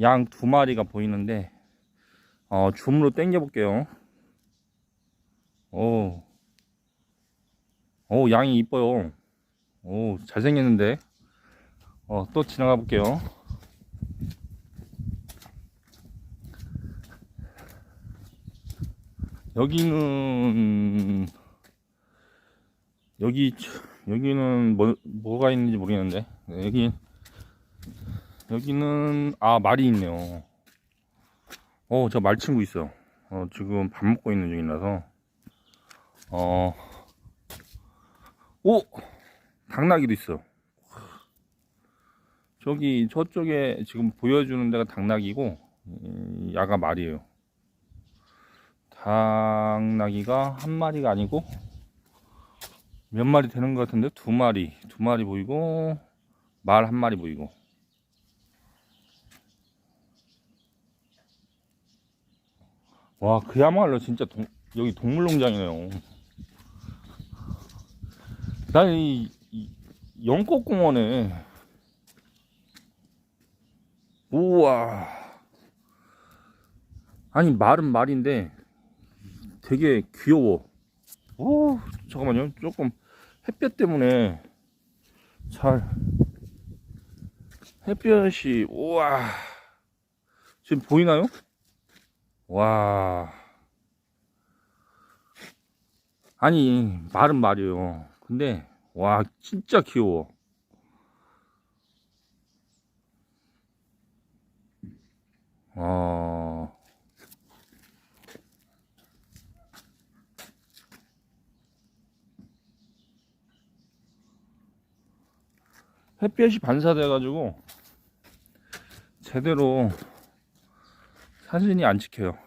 양 두 마리가 보이는데 어, 줌으로 당겨 볼게요. 오, 오 양이 이뻐요. 오 잘생겼는데. 어, 또 지나가 볼게요. 여기는 여기 여기는 뭐 뭐가 있는지 모르겠는데 네, 여기 여기는 아 말이 있네요. 어 저 말 친구 있어. 어 지금 밥 먹고 있는 중이라서 어 오! 당나귀도 있어. 저기 저쪽에 지금 보여주는 데가 당나귀고 이 야가 말이에요. 당나귀가 한 마리가 아니고 몇 마리 되는 것 같은데 두 마리 두 마리 보이고 말 한 마리 보이고 와 그야말로 진짜 동, 여기 동물농장이네요. 난이 영꽃공원에 우와. 아니 말은 말인데 되게 귀여워. 오 잠깐만요. 조금 햇볕 때문에 잘 햇볕이 우와. 지금 보이나요? 와. 아니 말은 말이에요. 근데 와 진짜 귀여워. 어 햇볕이 반사돼 가지고 제대로 사진이 안 찍혀요.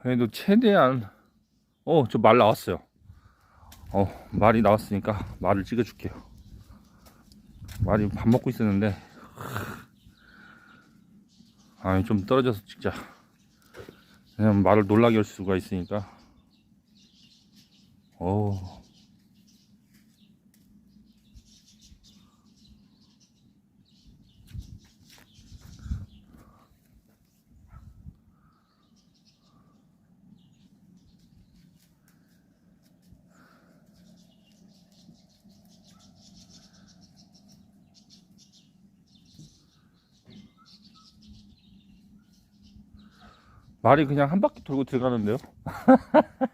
그래도 최대한 어 저 말 나왔어요. 어 말이 나왔으니까 말을 찍어 줄게요. 말이 밥 먹고 있었는데 아니 좀 떨어져서 찍자. 왜냐면 말을 놀라게 할 수가 있으니까. 어 말이 그냥 한 바퀴 돌고 들어가는데요